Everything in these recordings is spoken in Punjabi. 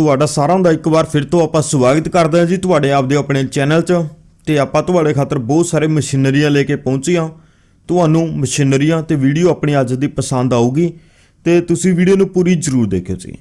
ਤੁਹਾਡਾ ਸਾਰਿਆਂ ਦਾ ਇੱਕ ਵਾਰ ਫਿਰ ਤੋਂ ਆਪਾਂ ਸਵਾਗਤ ਕਰਦੇ ਹਾਂ ਜੀ ਤੁਹਾਡੇ ਆਪਦੇ ਆਪਣੇ ਚੈਨਲ 'ਚ ਤੇ ਆਪਾਂ ਤੁਹਾਡੇ ਖਾਤਰ ਬਹੁਤ ਸਾਰੇ ਮਸ਼ੀਨਰੀਆਂ ਲੈ ਕੇ ਪਹੁੰਚੀਆਂ ਤੁਹਾਨੂੰ ਮਸ਼ੀਨਰੀਆਂ ਤੇ ਵੀਡੀਓ ਆਪਣੀ ਅੱਜ ਦੀ ਪਸੰਦ ਆਊਗੀ ਤੇ ਤੁਸੀਂ ਵੀਡੀਓ ਨੂੰ ਪੂਰੀ ਜ਼ਰੂਰ ਦੇਖਿਓ ਜੀ।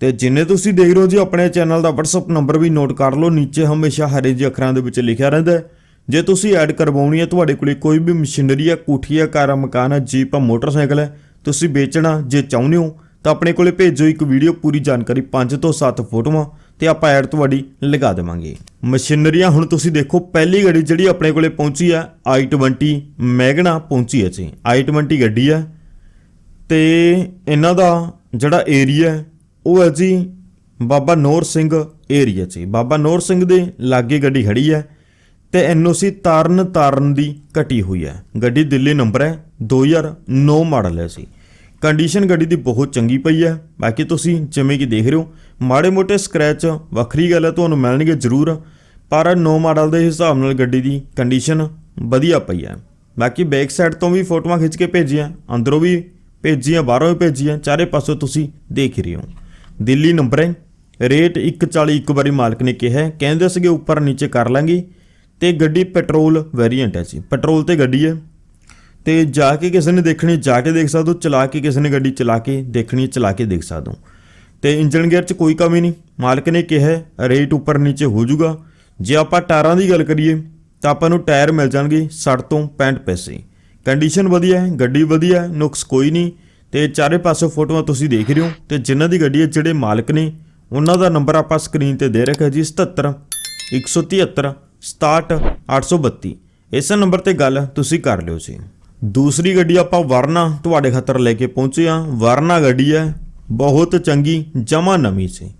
ਤੇ ਜਿੰਨੇ ਤੁਸੀਂ ਦੇਖ ਰਹੇ ਹੋ ਜੀ ਆਪਣੇ ਚੈਨਲ ਦਾ WhatsApp ਨੰਬਰ ਵੀ ਨੋਟ ਕਰ ਲਓ, ਨੀਚੇ ਹਮੇਸ਼ਾ ਹਰੇ ਜਿਹੇ ਅੱਖਰਾਂ ਦੇ ਵਿੱਚ ਲਿਖਿਆ ਰਹਿੰਦਾ ਜੇ ਤੁਸੀਂ ਐਡ ਕਰਵਾਉਣੀ ਹੈ ਤੁਹਾਡੇ ਕੋਲੇ ਕੋਈ ਵੀ ਮਸ਼ੀਨਰੀ ਹੈ, ਕੋਠੀ ਹੈ ਕਾਰ ਮਕਾਨ ਹੈ, ਜੀਪ ਹੈ, ਮੋਟਰਸਾਈਕਲ ਹੈ, ਤੁਸੀਂ ਵੇਚਣਾ ਜੇ ਚਾਹੁੰਦੇ ਹੋ ਤਾਂ ਆਪਣੇ ਕੋਲੇ ਭੇਜੋ ਇੱਕ ਵੀਡੀਓ ਪੂਰੀ ਜਾਣਕਾਰੀ 5 ਤੋਂ 7 ਫੋਟੋਆਂ ਤੇ ਆਪਾਂ ਐਡ ਤੁਹਾਡੀ ਲਗਾ ਦੇਵਾਂਗੇ। ਮਸ਼ੀਨਰੀਆਂ, ਹੁਣ ਤੁਸੀਂ ਦੇਖੋ, ਪਹਿਲੀ ਗੱਡੀ ਜਿਹੜੀ ਆਪਣੇ ਕੋਲੇ ਪਹੁੰਚੀ ਹੈ i20 ਮੈਗਨਾ ਪਹੁੰਚੀ ਹੈ ਜੀ i20 ਗੱਡੀ ਹੈ ਤੇ ਇਹਨਾਂ ਦਾ ਜਿਹੜਾ ਏਰੀਆ ਉਹ ਹੈ ਜੀ ਬਾਬਾ ਨੌਰ ਸਿੰਘ ਏਰੀਆ 'ਚ ਬਾਬਾ ਨੌਰ ਸਿੰਘ ਦੇ ਲਾਗੇ ਗੱਡੀ ਖੜੀ ਹੈ ਤੇ ਐਨਓਸੀ ਤਾਰਨ ਤਾਰਨ ਦੀ ਕਟੀ ਹੋਈ ਹੈ। ਗੱਡੀ ਦਿੱਲੀ ਨੰਬਰ ਹੈ 2009 ਮਾਡਲ ਹੈ ਸੀ ਕੰਡੀਸ਼ਨ ਗੱਡੀ ਦੀ ਬਹੁਤ ਚੰਗੀ ਪਈ ਹੈ। ਬਾਕੀ ਤੁਸੀਂ ਜਿਵੇਂ ਕਿ ਦੇਖ ਰਹੇ ਹੋ, ਮਾੜੇ ਮੋਟੇ ਸਕ੍ਰੈਚ ਵੱਖਰੀ ਗੱਲ ਹੈ, ਤੁਹਾਨੂੰ ਮਿਲਣਗੇ ਜ਼ਰੂਰ। ਪਰ ਨੋ ਮਾਡਲ ਦੇ ਹਿਸਾਬ ਨਾਲ ਗੱਡੀ ਦੀ ਕੰਡੀਸ਼ਨ ਵਧੀਆ ਪਈ ਹੈ। ਬਾਕੀ ਬੈਕ ਸਾਈਡ ਤੋਂ ਵੀ ਫੋਟੋਆਂ ਖਿੱਚ ਕੇ ਭੇਜੀਆਂ, ਅੰਦਰੋਂ ਵੀ ਭੇਜੀਆਂ, ਬਾਹਰੋਂ ਵੀ ਭੇਜੀਆਂ, ਚਾਰੇ ਪਾਸੋਂ ਤੁਸੀਂ ਦੇਖ ਰਹੇ ਹੋ। ਦਿੱਲੀ ਨੰਬਰ ਹੈ ਰੇਟ 140 ਇੱਕ ਵਾਰੀ ਮਾਲਕ ਨੇ ਕਿਹਾ ਕਹਿੰਦੇ ਸੀਗੇ ਉੱਪਰ ਨੀਚੇ ਕਰ ਲਾਂਗੇ। ਤੇ ਗੱਡੀ ਪੈਟਰੋਲ ਵੇਰੀਐਂਟ ਹੈ ਜੀ। ਪੈਟਰੋਲ ਤੇ ਗੱਡੀ ਹੈ। ਤੇ ਜਾ ਕੇ ਕਿਸੇ ਨੇ ਦੇਖਣੀ, ਜਾ ਕੇ ਦੇਖ ਸਕਦੇ ਹੋ, ਚਲਾ ਕੇ ਕਿਸੇ ਨੇ ਗੱਡੀ ਚਲਾ ਕੇ ਦੇਖਣੀ, ਚਲਾ ਕੇ ਦੇਖ ਸਕਦੇ ਹੋ। ਤੇ ਇੰਜਨ ਗੇਅਰ 'ਚ ਕੋਈ ਕਮੀ ਨਹੀਂ। ਮਾਲਕ ਨੇ ਕਿਹਾ ਰੇਟ ਉੱਪਰ ਨੀਚੇ ਹੋ ਜਾਊਗਾ। ਜੇ ਆਪਾਂ ਟਾਇਰਾਂ ਦੀ ਗੱਲ ਕਰੀਏ, ਤਾਂ ਆਪਾਂ ਨੂੰ ਟਾਇਰ ਮਿਲ ਜਾਣਗੇ 60 ਤੋਂ 65 ਪੈਸੇ। ਕੰਡੀਸ਼ਨ ਵਧੀਆ ਹੈ, ਗੱਡੀ ਵਧੀਆ ਹੈ, ਨੁਕਸ ਕੋਈ ਨਹੀਂ। ਤੇ ਚਾਰੇ ਪਾਸੇ ਫੋਟੋਆਂ ਤੁਸੀਂ ਦੇਖ ਰਹੇ ਹੋ। ਤੇ ਜਿਨ੍ਹਾਂ ਦੀ ਗੱਡੀ ਹੈ, ਜਿਹੜੇ ਮਾਲਕ ਨੇ, ਉਹਨਾਂ ਦਾ ਨੰਬਰ ਆਪਾਂ ਸਕਰੀਨ ਤੇ ਦੇ ਰੱਖਿਆ ਜੀ 77 173 67 832 ਇਸ ਨੰਬਰ ਤੇ ਗੱਲ ਤੁਸੀਂ ਕਰ ਲਿਓ ਜੀ। ਦੂਸਰੀ ਗੱਡੀ ਆਪਾਂ ਵਰਨਾ ਤੁਹਾਡੇ ਖਾਤਰ ਲੈ ਕੇ ਪਹੁੰਚੇ ਆ ਵਰਨਾ ਗੱਡੀ ਹੈ, ਬਹੁਤ ਚੰਗੀ, ਜਮਾ ਨਵੀਂ ਸੀ।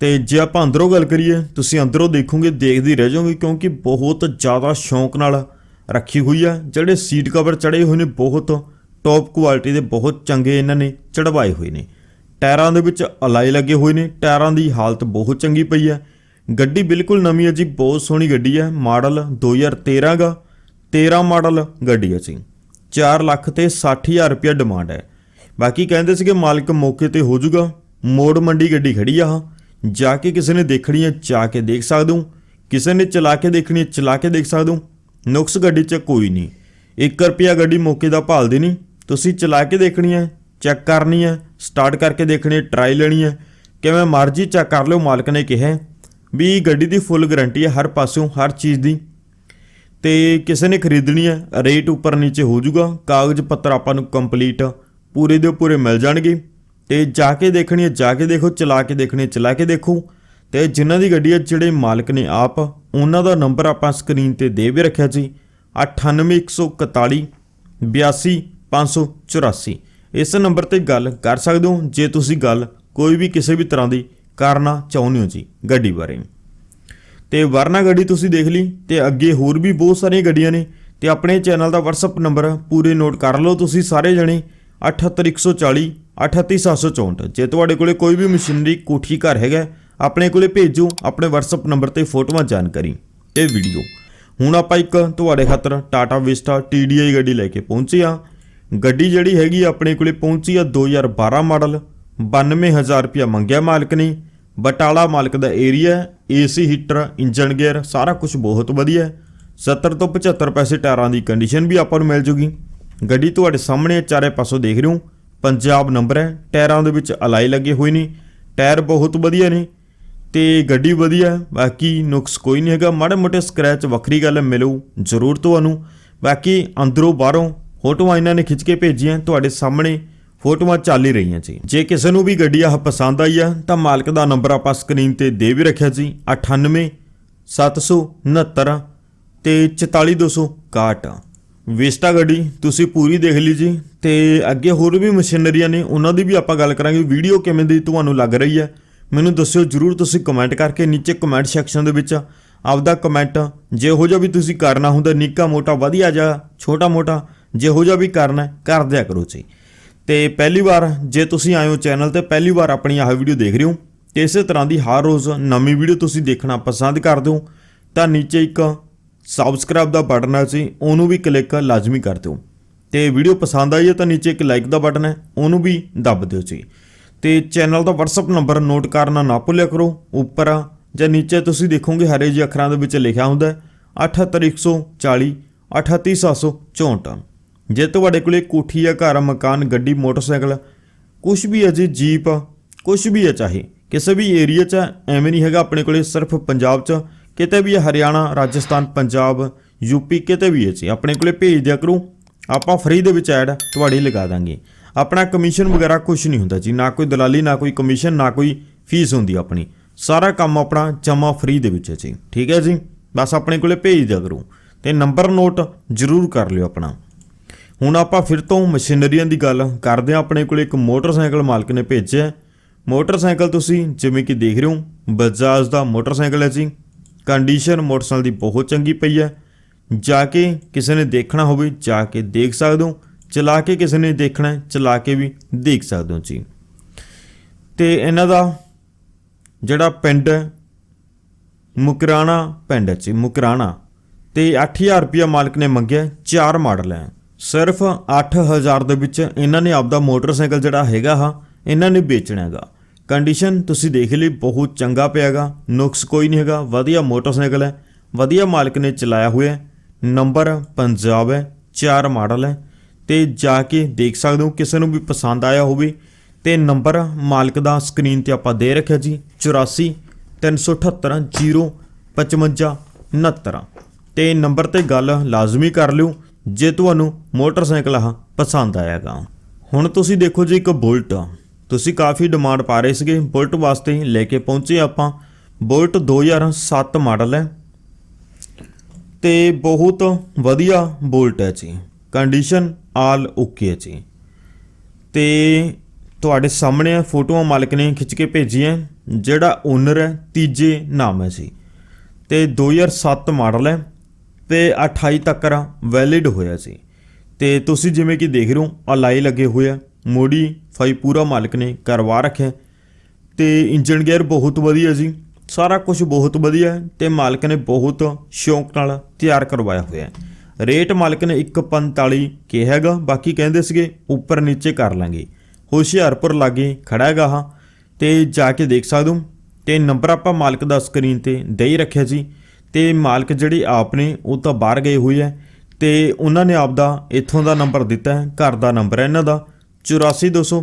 ਤੇ ਜੇ ਆਪਾਂ ਅੰਦਰੋਂ ਗੱਲ ਕਰੀਏ, ਤੁਸੀਂ ਅੰਦਰੋਂ ਦੇਖੋਗੇ, ਦੇਖਦੇ ਰਹਿ ਜਾਓਗੇ, ਕਿਉਂਕਿ ਬਹੁਤ ਜ਼ਿਆਦਾ ਸ਼ੌਂਕ ਨਾਲ ਰੱਖੀ ਹੋਈ ਆ ਜਿਹੜੇ ਸੀਟ ਕਵਰ ਚੜੇ ਹੋਏ ਨੇ, ਬਹੁਤ ਟੌਪ ਕੁਆਲਿਟੀ ਦੇ, ਬਹੁਤ ਚੰਗੇ ਇਹਨਾਂ ਨੇ ਚੜਵਾਏ ਹੋਏ ਨੇ। ਟਾਇਰਾਂ ਦੇ ਵਿੱਚ ਅਲਾਈ ਲੱਗੇ ਹੋਏ ਨੇ, ਟਾਇਰਾਂ ਦੀ ਹਾਲਤ ਬਹੁਤ ਚੰਗੀ ਪਈ ਹੈ। ਗੱਡੀ ਬਿਲਕੁਲ ਨਵੀਂ ਹੈ ਜੀ, ਬਹੁਤ ਸੋਹਣੀ ਗੱਡੀ ਹੈ, ਮਾਡਲ 2013 ਗਾ 13 ਮਾਡਲ ਗੱਡੀ ਹੈ ਜੀ। 4 ਲੱਖ ਤੇ 60000 ਰੁਪਏ ਡਿਮਾਂਡ ਹੈ। ਬਾਕੀ ਕਹਿੰਦੇ ਸੀਗੇ ਮਾਲਕ ਮੌਕੇ ਤੇ ਹੋ ਜਾਊਗਾ। ਮੋੜ ਮੰਡੀ ਗੱਡੀ ਖੜੀ ਆ ਆਹ। ਜਾ ਕੇ ਕਿਸੇ ਨੇ ਦੇਖਣੀ ਹੈ ਜਾ ਕੇ ਦੇਖ ਸਕਦੇ ਹੋ। ਕਿਸੇ ਨੇ ਚਲਾ ਕੇ ਦੇਖਣੀ ਹੈ ਚਲਾ ਕੇ ਦੇਖ ਸਕਦੇ ਹੋ। ਨੁਕਸ ਗੱਡੀ 'ਚ ਕੋਈ ਨਹੀਂ। 1 ਰੁਪਿਆ ਗੱਡੀ ਮੌਕੇ ਦਾ ਭਾਲਦੀ ਨਹੀਂ। ਤੁਸੀਂ ਚਲਾ ਕੇ ਦੇਖਣੀ ਹੈ ਚੈੱਕ ਕਰਨੀ ਹੈ ਸਟਾਰਟ ਕਰਕੇ ਦੇਖਣੀ ਹੈ ਟਰਾਈ ਲੈਣੀ ਹੈ। ਕਿਵੇਂ ਮਰਜ਼ੀ ਚੈੱਕ ਕਰ ਲਿਓ, ਮਾਲਕ ਨੇ ਕਿਹਾ ਵੀ ਗੱਡੀ ਦੀ ਫੁੱਲ ਗਾਰੰਟੀ ਹੈ ਹਰ ਪਾਸਿਓਂ, ਹਰ ਚੀਜ਼ ਦੀ। ਤੇ ਕਿਸੇ ਨੇ ਖਰੀਦਣੀ ਹੈ ਰੇਟ ਉੱਪਰ ਨੀਚੇ ਹੋ ਜਾਊਗਾ, ਕਾਗਜ਼ ਪੱਤਰ ਆਪਾਂ ਨੂੰ ਕੰਪਲੀਟ ਪੂਰੇ ਦੇ ਪੂਰੇ ਮਿਲ ਜਾਣਗੇ। ਤੇ ਜਾ ਕੇ ਦੇਖਣੀ ਹੈ, ਜਾ ਕੇ ਦੇਖੋ, ਚਲਾ ਕੇ ਦੇਖਣੀ ਹੈ, ਚਲਾ ਕੇ ਦੇਖੋ। ਤੇ ਜਿਨ੍ਹਾਂ ਦੀ ਗੱਡੀ ਹੈ, ਜਿਹੜੇ ਮਾਲਕ ਨੇ ਆਪ, ਉਹਨਾਂ ਦਾ ਨੰਬਰ ਆਪਾਂ ਸਕਰੀਨ ਤੇ ਦੇ ਵੀ ਰੱਖਿਆ ਜੀ। 98141 82584 ਇਸ ਨੰਬਰ ਤੇ ਗੱਲ ਕਰ ਸਕਦੇ ਹੋ, ਜੇ ਤੁਸੀਂ ਗੱਲ ਕੋਈ ਵੀ ਕਿਸੇ ਵੀ ਤਰ੍ਹਾਂ ਦੀ ਕਰਨਾ ਚਾਹੁੰਦੇ ਹੋ ਜੀ, ਗੱਡੀ ਬਾਰੇ। ਤੇ ਵਰਨਾ ਗੱਡੀ ਤੁਸੀਂ ਦੇਖ ਲਈ ਤੇ ਅੱਗੇ ਹੋਰ ਵੀ ਬਹੁਤ ਸਾਰੀਆਂ ਗੱਡੀਆਂ ਨੇ ਤੇ ਆਪਣੇ ਚੈਨਲ ਦਾ WhatsApp ਨੰਬਰ ਪੂਰੇ ਨੋਟ ਕਰ ਲਓ ਤੁਸੀਂ ਸਾਰੇ ਜਣੇ 78140 38764 ਜੇ ਤੁਹਾਡੇ ਕੋਲੇ ਕੋਈ ਵੀ ਮਸ਼ੀਨਰੀ ਕੋਠੀ ਘਰ ਹੈਗਾ, ਆਪਣੇ ਕੋਲੇ ਭੇਜੋ, ਆਪਣੇ WhatsApp ਨੰਬਰ ਤੇ ਫੋਟੋਆਂ ਜਾਣਕਾਰੀ ਇਹ ਵੀਡੀਓ ਹੁਣ ਆਪਾਂ ਇੱਕ ਤੁਹਾਡੇ ਖਾਤਰ ਟਾਟਾ ਵਿਸਟਾ TDI ਗੱਡੀ ਲੈ ਕੇ ਪਹੁੰਚੇ ਆ ਗੱਡੀ ਜਿਹੜੀ ਹੈਗੀ ਆਪਣੇ ਕੋਲੇ ਪਹੁੰਚੀ ਆ 2012 ਮਾਡਲ 92000 ਰੁਪਇਆ ਮੰਗਿਆ ਮਾਲਕ ਨੇ। ਬਟਾਲਾ ਮਾਲਕ ਦਾ area AC heater engine gear ਸਾਰਾ ਕੁਝ ਬਹੁਤ ਵਧੀਆ ਹੈ। 70 ਤੋਂ 75 ਪੈਸੇ ਟਾਇਰਾਂ ਦੀ ਕੰਡੀਸ਼ਨ ਵੀ ਆਪਾਂ ਨੂੰ ਮਿਲ ਜੂਗੀ। ਗੱਡੀ ਤੁਹਾਡੇ ਸਾਹਮਣੇ ਚਾਰੇ ਪਾਸੋਂ ਦੇਖ ਰਹੇ ਹੋ। ਪੰਜਾਬ ਨੰਬਰ ਹੈ ਟਾਇਰਾਂ ਦੇ ਵਿੱਚ ਅਲਾਈ ਲੱਗੇ ਹੋਏ ਨੇ। ਟਾਇਰ ਬਹੁਤ ਵਧੀਆ ਨੇ ਤੇ ਗੱਡੀ ਵਧੀਆ ਬਾਕੀ ਨੁਕਸ ਕੋਈ ਨਹੀਂ ਹੈਗਾ। ਮਾੜੇ ਮੋਟੇ ਸਕ੍ਰੈਚ ਵੱਖਰੀ ਗੱਲ ਹੈ, ਮਿਲੂ ਜ਼ਰੂਰ ਤੁਹਾਨੂੰ। ਬਾਕੀ ਅੰਦਰੋਂ ਬਾਹਰੋਂ ਫੋਟੋਆਂ ਇਹਨਾਂ ਨੇ ਖਿੱਚ ਕੇ ਭੇਜੀਆਂ ਤੁਹਾਡੇ ਸਾਹਮਣੇ ਫੋਟੋਆਂ ਚੱਲ ਹੀ ਰਹੀਆਂ ਜੀ। ਜੇ ਕਿਸੇ ਨੂੰ ਵੀ ਗੱਡੀ ਆਹ ਪਸੰਦ ਆਈ ਆ, ਤਾਂ ਮਾਲਕ ਦਾ ਨੰਬਰ ਆਪਾਂ ਸਕਰੀਨ ਤੇ ਦੇ ਵੀ ਰੱਖਿਆ ਜੀ। 98 769 ਤੇ 44261 ਵੇਸਟਾ ਗੱਡੀ ਤੁਸੀਂ ਪੂਰੀ ਦੇਖ ਲਈ ਜੀ। ਤੇ ਅੱਗੇ ਹੋਰ ਵੀ ਮਸ਼ੀਨਰੀਆਂ ਨੇ, ਉਹਨਾਂ ਦੀ ਵੀ ਆਪਾਂ ਗੱਲ ਕਰਾਂਗੇ ਵੀਡੀਓ ਕਿਵੇਂ ਦੀ ਤੁਹਾਨੂੰ ਲੱਗ ਰਹੀ ਹੈ ਮੈਨੂੰ ਦੱਸਿਓ ਜਰੂਰ ਤੁਸੀਂ ਕਮੈਂਟ ਕਰਕੇ ਨੀਚੇ ਕਮੈਂਟ ਸੈਕਸ਼ਨ ਦੇ ਵਿੱਚ ਆਪਦਾ ਕਮੈਂਟ ਜੇ ਜਿਹੋ ਜਿਹਾ ਵੀ ਤੁਸੀਂ ਕਰਨਾ ਹੁੰਦਾ, ਨਿੱਕਾ ਮੋਟਾ, ਵਧੀਆ ਜਾਂ ਛੋਟਾ ਮੋਟਾ, ਜਿਹੋ ਜਿਹਾ ਵੀ ਕਰਨਾ, ਕਰ ਦਿਆ ਕਰੋ ਜੀ। ਤੇ ਪਹਿਲੀ ਵਾਰ ਜੇ ਤੁਸੀਂ ਆਏ ਹੋ ਚੈਨਲ ਤੇ, ਪਹਿਲੀ ਵਾਰ ਆਪਣੀ ਆਹ ਵੀਡੀਓ ਦੇਖ ਰਹੇ ਹੋ, ਤੇ ਇਸੇ ਤਰ੍ਹਾਂ ਦੀ ਹਰ ਰੋਜ਼ ਨਵੀਂ ਵੀਡੀਓ ਤੁਸੀਂ ਦੇਖਣਾ ਪਸੰਦ ਕਰਦੇ ਹੋ, ਤਾਂ ਨੀਚੇ ਇੱਕ ਸਬਸਕ੍ਰਾਈਬ ਦਾ ਬਟਨ ਹੈ ਜੀ, ਉਹਨੂੰ ਵੀ ਕਲਿੱਕ ਲਾਜ਼ਮੀ ਕਰ ਦਿਓ। ਤੇ ਵੀਡੀਓ ਪਸੰਦ ਆਈ ਹੈ ਤਾਂ ਨੀਚੇ ਇੱਕ ਲਾਈਕ ਦਾ ਬਟਨ ਹੈ, ਉਹਨੂੰ ਵੀ ਦੱਬ ਦਿਓ ਜੀ। ਤੇ ਚੈਨਲ ਦਾ WhatsApp ਨੰਬਰ ਨੋਟ ਕਰਨਾ ਨਾ ਭੁੱਲਿਆ ਕਰੋ, ਉੱਪਰ ਜਾਂ ਨੀਚੇ ਤੁਸੀਂ ਦੇਖੋਗੇ ਹਰੇ ਜਿਹੇ ਅੱਖਰਾਂ ਦੇ ਵਿੱਚ ਲਿਖਿਆ ਹੁੰਦਾ ਹੈ 78140 38764 ਜੇ ਤੁਹਾਡੇ ਕੋਲੇ ਕੋਠੀ ਜਾਂ ਘਰ, ਮਕਾਨ, ਗੱਡੀ, ਮੋਟਰਸਾਈਕਲ ਕੁਝ ਵੀ ਹੈ ਜੀ, ਜੀਪ ਕੁਝ ਵੀ ਹੈ ਚਾਹੇ, ਕਿਸੇ ਵੀ ਏਰੀਆ 'ਚ ਐਵੇਂ ਨਹੀਂ ਹੈਗਾ ਆਪਣੇ ਕੋਲੇ, ਸਿਰਫ ਪੰਜਾਬ 'ਚ, ਕਿਤੇ ਵੀ ਹੈ ਹਰਿਆਣਾ, ਰਾਜਸਥਾਨ, ਪੰਜਾਬ ਯੂਪੀ ਕਿਤੇ ਵੀ ਹੈ ਜੀ, ਆਪਣੇ ਕੋਲੇ ਭੇਜ ਦਿਆ ਕਰੋ, ਆਪਾਂ ਫ੍ਰੀ ਦੇ ਵਿੱਚ ਐਡ ਤੁਹਾਡੀ ਲਗਾ ਦਾਂਗੇ। ਆਪਣਾ ਕਮਿਸ਼ਨ ਵਗੈਰਾ ਕੁਝ ਨਹੀਂ ਹੁੰਦਾ ਜੀ, ਨਾ ਕੋਈ ਦਲਾਲੀ, ਨਾ ਕੋਈ ਕਮਿਸ਼ਨ ਨਾ ਕੋਈ ਫੀਸ ਹੁੰਦੀ ਆਪਣੀ। ਸਾਰਾ ਕੰਮ ਆਪਣਾ ਜਮਾ ਫ੍ਰੀ ਦੇ ਵਿੱਚ ਹੈ ਜੀ, ਠੀਕ ਹੈ ਜੀ? ਬਸ ਆਪਣੇ ਕੋਲੇ ਭੇਜ ਦਿਆ ਕਰੋ। ਤੇ ਨੰਬਰ ਨੋਟ ਜ਼ਰੂਰ ਕਰ ਲਿਓ ਆਪਣਾ। ਹੁਣ ਆਪਾਂ ਫਿਰ ਤੋਂ ਮਸ਼ੀਨਰੀਆਂ ਦੀ ਗੱਲ ਕਰਦੇ ਹਾਂ। ਆਪਣੇ ਕੋਲ ਇੱਕ ਮੋਟਰਸਾਈਕਲ ਮਾਲਕ ਨੇ ਭੇਜਿਆ ਮੋਟਰਸਾਈਕਲ ਤੁਸੀਂ ਜਿਵੇਂ ਕਿ ਦੇਖ ਰਹੇ ਹੋ, ਬਜਾਜ ਦਾ ਮੋਟਰਸਾਈਕਲ ਹੈ ਜੀ। ਕੰਡੀਸ਼ਨ ਮੋਟਰਸਾਈਕਲ ਦੀ ਬਹੁਤ ਚੰਗੀ ਪਈ ਹੈ। ਜਾ ਕੇ ਕਿਸੇ ਨੇ ਦੇਖਣਾ ਹੋਵੇ, ਜਾ ਕੇ ਦੇਖ ਸਕਦੇ ਹੋ। ਚਲਾ ਕੇ ਕਿਸੇ ਨੇ ਦੇਖਣਾ ਚਲਾ ਕੇ ਵੀ ਦੇਖ ਸਕਦੇ ਹੋ ਜੀ। ਤੇ ਇਹਨਾਂ ਦਾ ਜਿਹੜਾ ਪਿੰਡ ਹੈ, ਮੁਕਰਾਣਾ ਪਿੰਡ ਹੈ ਜੀ, ਮੁਕਰਾਣਾ। ਤੇ 8000 ਰੁਪਇਆ ਮਾਲਕ ਨੇ ਮੰਗਿਆ, ਚਾਰ ਮਾਡਲ ਹੈ। ਸਿਰਫ 8000 ਦੇ ਵਿੱਚ ਇਹਨਾਂ ਨੇ ਆਪਦਾ ਮੋਟਰਸਾਈਕਲ ਜਿਹੜਾ ਹੈਗਾ ਹਾਂ, ਇਹਨਾਂ ਨੇ ਵੇਚਣਾ ਹੈਗਾ। ਕੰਡੀਸ਼ਨ ਤੁਸੀਂ ਦੇਖ ਲਈ, ਬਹੁਤ ਚੰਗਾ ਪਿਆਗਾ ਨੁਕਸ ਕੋਈ ਨਹੀਂ ਹੈਗਾ, ਵਧੀਆ ਮੋਟਰਸਾਈਕਲ ਹੈ, ਵਧੀਆ ਮਾਲਕ ਨੇ ਚਲਾਇਆ ਹੋਇਆ ਨੰਬਰ ਪੰਜਾਬ ਹੈ, ਚਾਰ ਮਾਡਲ ਹੈ। ਤੇ ਜਾ ਕੇ ਦੇਖ ਸਕਦੇ ਹੋ, ਕਿਸੇ ਨੂੰ ਵੀ ਪਸੰਦ ਆਇਆ ਹੋਵੇ, ਤੇ ਨੰਬਰ ਮਾਲਕ ਦਾ ਸਕਰੀਨ ਤੇ ਆਪਾਂ ਦੇ ਰੱਖਿਆ ਜੀ 84 378 055 69 ਤੇ ਨੰਬਰ ਤੇ ਗੱਲ ਲਾਜ਼ਮੀ ਕਰ ਲਿਓ ਜੇ ਤੁਹਾਨੂੰ ਮੋਟਰਸਾਈਕਲ ਆ ਪਸੰਦ ਆਏਗਾ ਹੁਣ ਤੁਸੀਂ ਦੇਖੋ ਜੀ ਇੱਕ ਬੁਲਟ। ਤੁਸੀਂ ਕਾਫੀ ਡਿਮਾਂਡ ਪਾ ਰਹੇ ਸੀਗੇ। ਬੁਲਟ ਵਾਸਤੇ ਲੈ ਕੇ ਪਹੁੰਚੇ ਆਪਾਂ। ਬੁਲਟ 2007 ਮਾਡਲ ਹੈ। ਤੇ ਬਹੁਤ ਵਧੀਆ ਬੁਲਟ ਹੈ ਜੀ। ਕੰਡੀਸ਼ਨ ਆਲ ਓਕੇ ਹੈ ਜੀ। ਤੇ ਤੁਹਾਡੇ ਸਾਹਮਣੇ ਫੋਟੋਆਂ ਮਾਲਕ ਨੇ ਖਿੱਚ ਕੇ ਭੇਜੀਆਂ। ਜਿਹੜਾ ਓਨਰ ਹੈ, ਤੀਜੇ ਨਾਮ ਹੈ ਜੀ। ਤੇ 2007 ਮਾਡਲ ਹੈ। ਤੇ 28 ਤੱਕ ਵੈਲਿਡ ਹੋਇਆ ਸੀ। ਤੇ ਤੁਸੀਂ ਜਿਵੇਂ ਕਿ ਦੇਖ ਰਹੇ ਹੋ ਅਲਾਈ ਲੱਗੇ ਹੋਏ ਆ। ਮੋਡੀ ਫਾਈ ਪੂਰਾ ਮਾਲਕ ਨੇ ਕਰਵਾ ਰੱਖਿਆ। ਹੈ ਤੇ ਇੰਜਨ ਗੇਅਰ ਬਹੁਤ ਵਧੀਆ ਜੀ। ਸਾਰਾ ਕੁਝ ਬਹੁਤ ਵਧੀਆ ਹੈ ਤੇ ਮਾਲਕ ਨੇ ਬਹੁਤ ਸ਼ੌਂਕ ਨਾਲ ਤਿਆਰ ਕਰਵਾਇਆ ਹੋਇਆ ਹੈ। ਰੇਟ ਮਾਲਕ ਨੇ 145 ਕਿਹਾ ਹੈਗਾ, ਬਾਕੀ ਕਹਿੰਦੇ ਸੀਗੇ ਉੱਪਰ ਨੀਚੇ ਕਰ ਲਾਂਗੇ। ਹੁਸ਼ਿਆਰਪੁਰ ਲਾਗੇ ਖੜਾ ਹੈਗਾ ਹਾਂ ਤੇ ਜਾ ਕੇ ਦੇਖ ਸਕਦੇ ਹੋ, ਤੇ ਨੰਬਰ ਆਪਾਂ ਮਾਲਕ ਦਾ ਸਕਰੀਨ ਤੇ ਦੇ ਹੀ ਰੱਖਿਆ ਜੀ। ਤੇ ਮਾਲਕ ਜਿਹੜੇ ਆਪ ਨੇ ਉਹ ਤਾਂ ਬਾਹਰ ਗਏ ਹੋਏ ਆ ਤੇ ਉਹਨਾਂ ਨੇ ਆਪਦਾ ਇੱਥੋਂ ਦਾ ਨੰਬਰ ਦਿੱਤਾ ਹੈ, ਘਰ ਦਾ ਨੰਬਰ ਹੈ ਇਹਨਾਂ ਦਾ 8423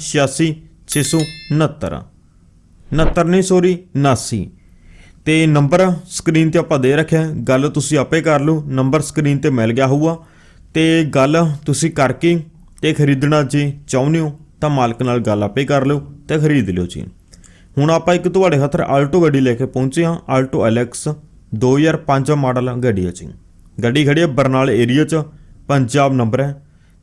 86 669 69 ਨਹੀਂ ਸੋਰੀ 79 ਤੇ ਨੰਬਰ ਸਕਰੀਨ ਤੇ ਆਪਾਂ ਦੇ ਰੱਖਿਆ ਗੱਲ ਤੁਸੀਂ ਆਪੇ ਕਰ ਲਓ, ਨੰਬਰ ਸਕਰੀਨ ਤੇ ਮਿਲ ਗਿਆ ਹੋਊਗਾ। ਤੇ ਗੱਲ ਤੁਸੀਂ ਕਰਕੇ ਤੇ ਖਰੀਦਣਾ ਜੇ ਚਾਹੁੰਦੇ ਹੋ, ਤਾਂ ਮਾਲਕ ਨਾਲ ਗੱਲ ਆਪੇ ਕਰ ਲਿਓ ਤੇ ਖਰੀਦ ਲਿਓ ਜੀ। ਹੁਣ ਆਪਾਂ ਇੱਕ ਤੁਹਾਡੇ ਹੱਥ ਆਲਟੋ ਗੱਡੀ ਲੈ ਕੇ ਪਹੁੰਚੇ ਹਾਂ, ਆਲਟੋ ਐਲਐਕਸ 2005 ਮਾਡਲ ਗੱਡੀ ਹੈ ਜੀ ਗੱਡੀ ਖੜੀ ਹੈ ਬਰਨਾਲ ਏਰੀਆ 'ਚ, ਪੰਜਾਬ ਨੰਬਰ ਹੈ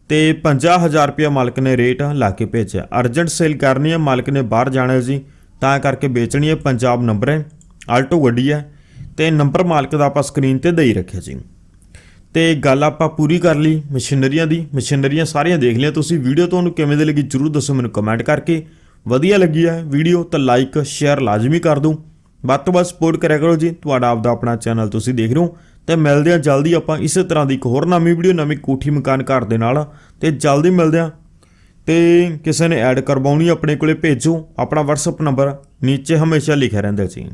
ਤੇ 50000 ਰੁਪਇਆ ਮਾਲਕ ਨੇ ਰੇਟ ਲਾ ਕੇ ਭੇਜਿਆ। ਅਰਜੈਂਟ ਸੇਲ ਕਰਨੀ ਹੈ, ਮਾਲਕ ਨੇ ਬਾਹਰ ਜਾਣਾ ਜੀ, ਤਾਂ ਕਰਕੇ ਵੇਚਣੀ ਹੈ, ਪੰਜਾਬ ਨੰਬਰ ਹੈ। ਆਲਟੋ ਗੱਡੀ ਹੈ ਤੇ ਨੰਬਰ ਮਾਲਕ ਦਾ ਆਪਾਂ ਸਕਰੀਨ ਤੇ ਦੇ ਹੀ ਰੱਖਿਆ ਜੀ। ਤੇ ਗੱਲ ਆਪਾਂ ਪੂਰੀ ਕਰ ਲਈ ਮਸ਼ੀਨਰੀਆਂ ਦੀ। ਮਸ਼ੀਨਰੀਆਂ ਸਾਰੀਆਂ ਦੇਖ ਲਿਆ ਤੁਸੀਂ। ਵੀਡੀਓ ਤੁਹਾਨੂੰ ਕਿਵੇਂ ਦੀ ਲੱਗੀ ਜਰੂਰ ਦੱਸੋ ਮੈਨੂੰ ਕਮੈਂਟ ਕਰਕੇ। ਵਧੀਆ ਲੱਗੀ ਹੈ ਵੀਡੀਓ, ਤਾਂ ਲਾਈਕ ਸ਼ੇਅਰ ਲਾਜ਼ਮੀ ਕਰ ਦਿਓ ਵੱਧ ਤੋਂ ਵੱਧ ਸਪੋਰਟ ਕਰਿਆ ਕਰੋ ਜੀ। ਤੁਹਾਡਾ ਆਪਦਾ ਆਪਣਾ ਚੈਨਲ ਤੁਸੀਂ ਦੇਖ ਰਹੇ ਹੋ। ਤੇ ਮਿਲਦੇ ਹਾਂ ਜਲਦੀ ਆਪਾਂ ਇਸੇ ਤਰ੍ਹਾਂ ਦੀ ਇੱਕ ਹੋਰ ਨਵੀਂ ਵੀਡੀਓ, ਨਵੀਂ ਕੋਠੀ ਮਕਾਨ ਘਰ ਦੇ ਨਾਲ। ਤੇ ਜਲਦੀ ਮਿਲਦੇ ਹਾਂ। ਤੇ ਕਿਸੇ ਨੇ ਐਡ ਕਰਵਾਉਣੀ ਆਪਣੇ ਕੋਲੇ ਭੇਜੋ। ਆਪਣਾ WhatsApp ਨੰਬਰ ਨੀਚੇ ਹਮੇਸ਼ਾ ਲਿਖਿਆ ਰਹਿੰਦਾ ਜੀ।